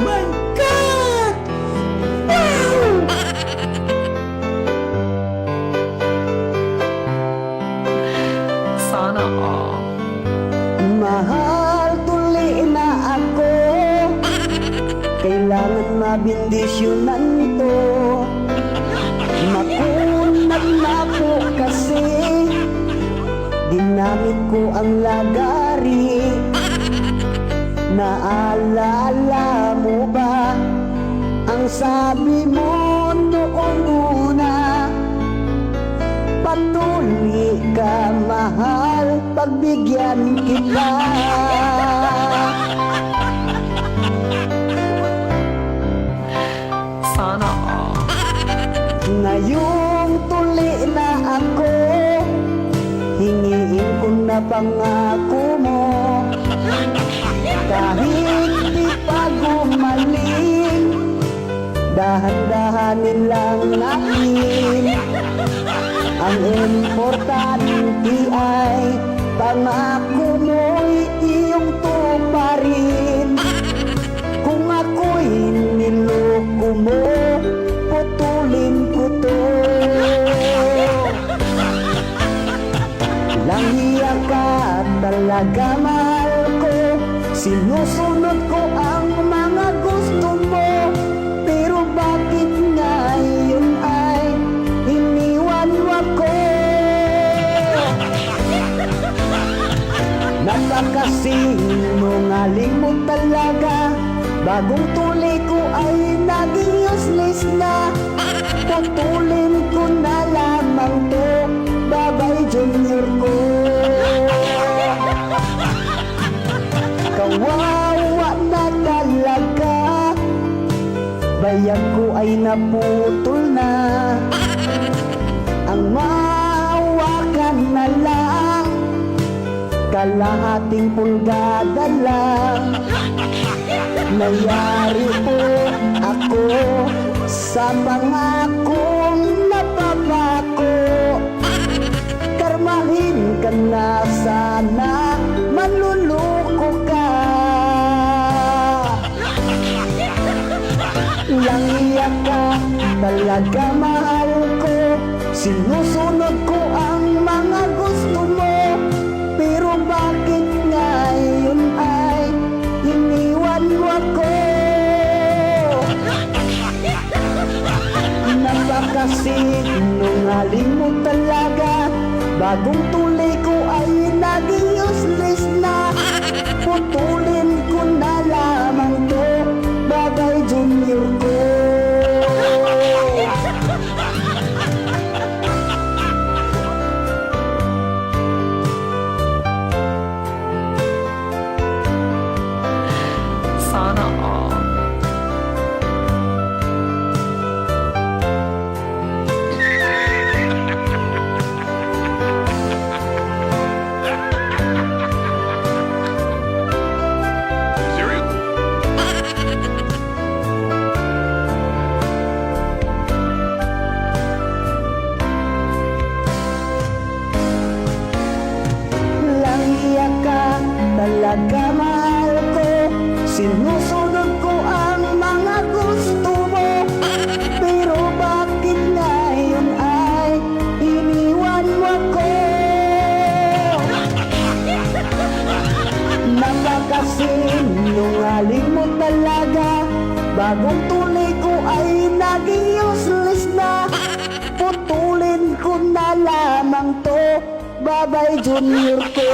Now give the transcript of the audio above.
my God! Wow! Sana all. Mahal, tuli na ako Kailangan mabindisyonan to Makunat na po kasi Ginamit ko ang lagari Naalala Ang sabi mo noong una Patuloy ka mahal Pagbigyan kita Sana. Ngayong tuli na ako Hingiin ko na pangako mo Kahit Dahan-dahanin lang natin Ang importante ay Pangako mo'y iyong tuparin. Kung ako'y niloko mo Putulin ko to. Langhiya ka talaga mahal ko. Sinusunod ko ang mga Napakasinungaling mo talaga Bagong tuli ko ay naging useless na. Putulin ko na lamang to Babay junior ko. Kawawa na talaga Bayan ko ay naputol na. Ang mahawakan na lang Kalahating pulgada lang Nayari po ako sa pangakong napapako. Karmahin ka na sana, manluloko ka. Langya ka, talaga mahal ko. Sinusunod ko Napakasinungaling mo talaga Bagong tuloy ko ay naging useless na. Putulin ko na lamang to. Bagay junior ko Sinusunod ko ang gusto Pero bakit ngayon ay iniwan mo ako? Napakasinungaling mo talaga. Bagong tuloy ko ay naging useless na. Putulin ko na lamang to Babay junior ko